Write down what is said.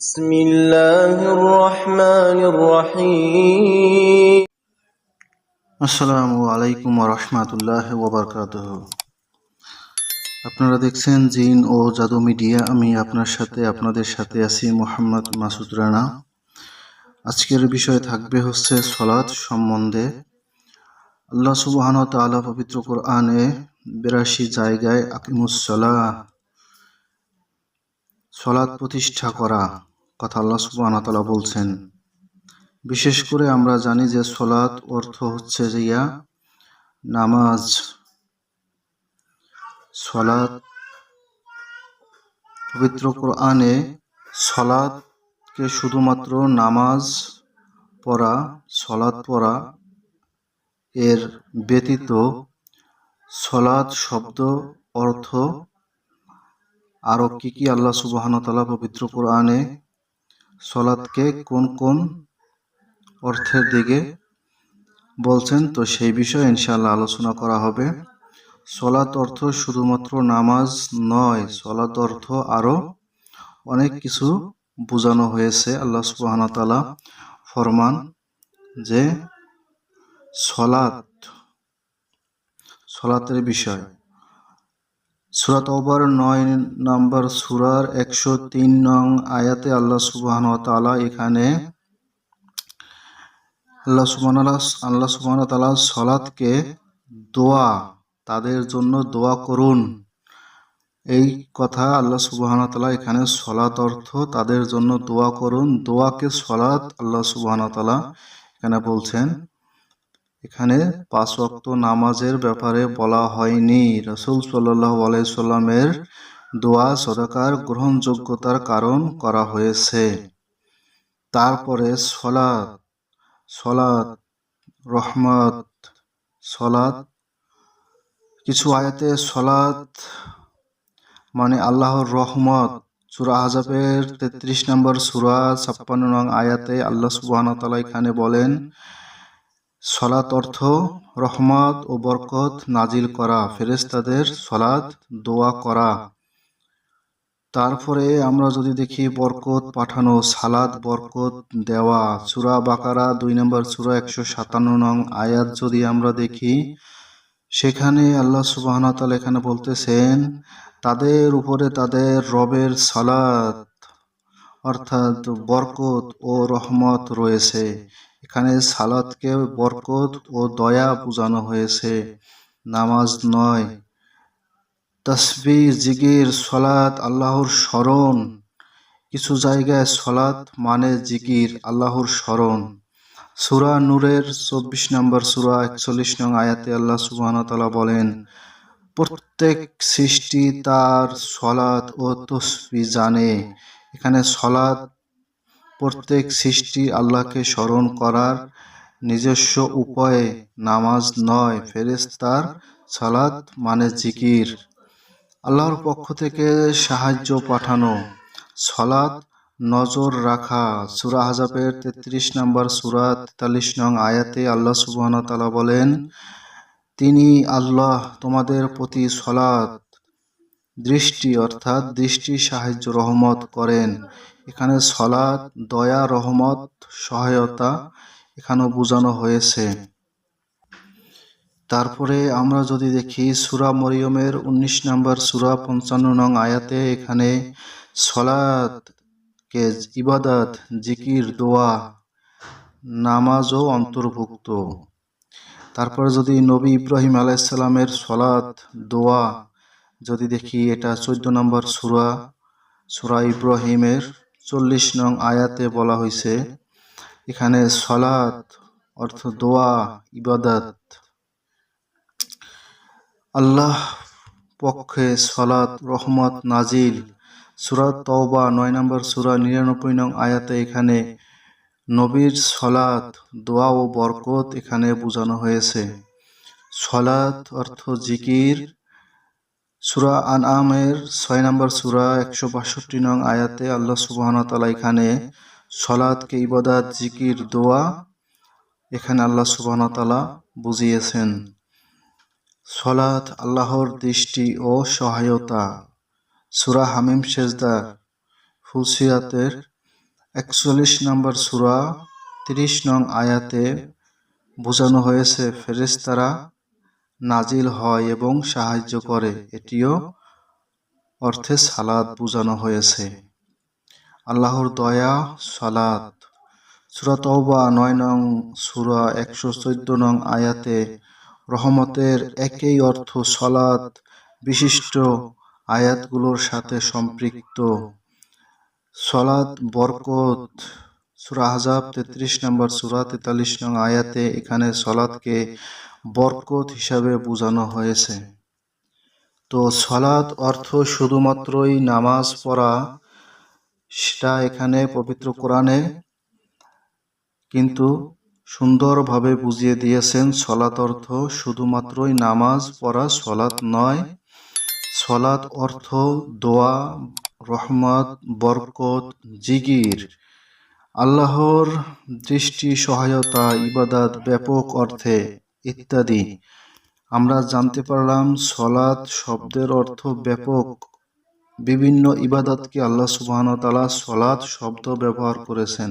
بسم الله الرحمن الرحيم আসসালামু আলাইকুম রহমাতুল্লাহ ওবরকাত আপনারা দেখছেন জিন ও জাদু মিডিয়া আমি আপনার সাথে আপনাদের সাথে আছি মোহাম্মদ মাসুদ রানা আজকের বিষয় থাকবে হচ্ছে সলাৎ সম্বন্ধে আল্লাহ সুবহান তাআলা পবিত্র কোরআনে বিরাশি জায়গায় আকিমুসলা সলাৎ প্রতিষ্ঠা করা কথা আল্লাহ সুবহান তাআলা বলছেন। বিশেষ করে আমরা জানি যে সলাৎ অর্থ হচ্ছে ইয়া, নামাজ। সলাৎ, পবিত্র কোরআনে সলাৎকে শুধুমাত্র নামাজ পড়া, সলাৎ পড়া এর ব্যতীত সলাৎ শব্দ অর্থ আরও কী কী আল্লাহ সুবহানাহু পবিত্র কোরআনে সলাৎকে কোন কোন অর্থের দিকে বলছেন, তো সেই বিষয়ে ইনশাআল্লাহ আলোচনা করা হবে। সলাত অর্থ শুধুমাত্র নামাজ নয় সলাত অর্থ আরও অনেক কিছু বোঝানো হয়েছে। আল্লাহ সুবহান তাআলা ফরমান যে সলাত সলাতের বিষয়। সুরাত ওবার নয় নম্বর সুরার একশো তিন নং আয়াতে আল্লাহ সুবহান তাআলা এখানে আল্লাহ সুবহান আল্লাহ সুবহান তাআলা সলাতকে দোয়া, তাদের জন্য দোয়া করুন। এই কথা আল্লাহ সুবহান তাআলা এখানে সলাত অর্থ তাদের জন্য দোয়া করুন। দোয়াকে সলাত আল্লাহ সুবহান তাআলা এখানে বলছেন। এখানে পাঁচ ওয়াক্ত নামাজের ব্যাপারে বলা হয়নি। রসুল সাল্লাহ আলাইসাল্লামের দোয়া সদাকার গ্রহণযোগ্যতার কারণ করা হয়েছে। তারপরে সলাৎ সলাৎ, রহমত, সলাৎ। কিছু আয়াতে সলাৎ মানে আল্লাহর রহমত। সুরা আজাবের তেত্রিশ নম্বর সুরা ছাপ্পান্ন নং আয়াতে আল্লাহ সুবাহ এখানে বলেন সলাৎ অর্থ রহমত ও বরকত নাজিল করা। ফেরেস্তাদের সলাৎ দোয়া করা। তারপরে আমরা যদি দেখি বরকত পাঠানো সালাদ বরকত দেওয়া। সুরা বাকারা দুই নম্বর সুরা একশো সাতান্ন নং আয়াত যদি আমরা দেখি, সেখানে আল্লাহ সুবাহতাল এখানে বলতেছেন, তাদের উপরে তাদের রবের সালাদ অর্থাৎ বরকত ও রহমত রয়েছে। এখানে সালাদকে বরকত ও দয়া বোঝানো হয়েছে। নামাজ নয়। তসবি জিগির সলাৎ আল্লাহর স্মরণ। কিছু জায়গায় সলাত মানে জিকির, আল্লাহর স্মরণ। সুরা নূরের চব্বিশ নম্বর সুরা, একচল্লিশ নং আয়াতে আল্লাহ সুবাহতালা বলেন, প্রত্যেক সৃষ্টি তার সলাৎ ও তসবি জানে। এখানে সলাৎ প্রত্যেক সৃষ্টি আল্লাহকে স্মরণ করার নিজস্ব উপায়ে নামাজ নয় ফেরেস্তার সালাদ মানে জিকির। আল্লাহর পক্ষ থেকে সাহায্য পাঠানো। সলাদ নজর রাখা। সুরা হাজাবের তেত্রিশ নম্বর সুরা তেতাল্লিশ নং আয়াতে আল্লাহ সুবাহ তালা বলেন, তিনি আল্লাহ তোমাদের প্রতি সলাদ দৃষ্টি, অর্থাৎ দৃষ্টি সাহায্য রহমত করেন। এখানে সলাদ দয়া, রহমত, সহায়তা এখানেও বোঝানো হয়েছে। তারপরে আমরা যদি দেখি সুরা মরিয়মের ১৯ নম্বর সুরা পঞ্চান্ন নং আয়াতে এখানে সলাদ কে ইবাদত, জিকির, দোয়া, নামাজও অন্তর্ভুক্ত। তারপরে যদি নবী ইব্রাহিম আলাইসাল্লামের সলাদ দোয়া যদি দেখি এটা চোদ্দ নম্বর সুরা সুরা ইব্রাহিমের চল্লিশ নং আয়াতে বলা হয়েছে এখানে সলাদ অর্থ দোয়া ইবাদত। আল্লাহ পক্ষে সলাত রহমত নাজিল। সুরাত তওবা নয় নম্বর সুরা নিরানব্বই নং আয়াতে এখানে নবীর সলাত দোয়া ও বরকত এখানে বোঝানো হয়েছে। সলাত অর্থ জিকির সুরা আন আমের ছয় নম্বর সুরা একশো বাষট্টি নং আয়াতে আল্লাহ সুবাহন তালা এখানে সলাদকে ইবাদাত, জিকির, দোয়া এখানে আল্লাহ সুবাহন তালা বুঝিয়েছেন। সলাৎ আল্লাহর দৃষ্টি ও সহায়তা। সুরা হামিম সেজদা ফুলসিরাতের একচল্লিশ নম্বর সুরা তিরিশ নং আয়াতে বোঝানো হয়েছে, ফেরেশতারা নাজিল হয় এবং সাহায্য করে। এটিও অর্থে সালাদ বোঝানো হয়েছে। আল্লাহর দয়া সালাদ সুরা তওবা নয় নং, সুরা একশো চোদ্দ নং আয়াতে রহমতের একই অর্থ সলাদ বিশিষ্ট আয়াতগুলোর সাথে সম্পৃক্ত। সলাৎ বরকত সুরা আহজাব তেত্রিশ নম্বর সুরা তেতাল্লিশ নং আয়াতে এখানে সলাৎকে বরকত হিসাবে বোঝানো হয়েছে। তো সলাৎ অর্থ শুধুমাত্রই নামাজ পড়া, সেটা এখানে পবিত্র কোরআনে কিন্তু সুন্দরভাবে বুঝিয়ে দিয়েছেন সলাৎ অর্থ শুধুমাত্রই নামাজ পড়া সলাৎ নয়। সলাৎ অর্থ দোয়া, রহমত, বরকত জিগির আল্লাহর দৃষ্টি, সহায়তা, ইবাদাত, ব্যাপক অর্থে ইত্যাদি। আমরা জানতে পারলাম সলাৎ শব্দের অর্থ ব্যাপক। বিভিন্ন ইবাদাতকে আল্লাহ সুবহান তালা সলাৎ শব্দ ব্যবহার করেছেন।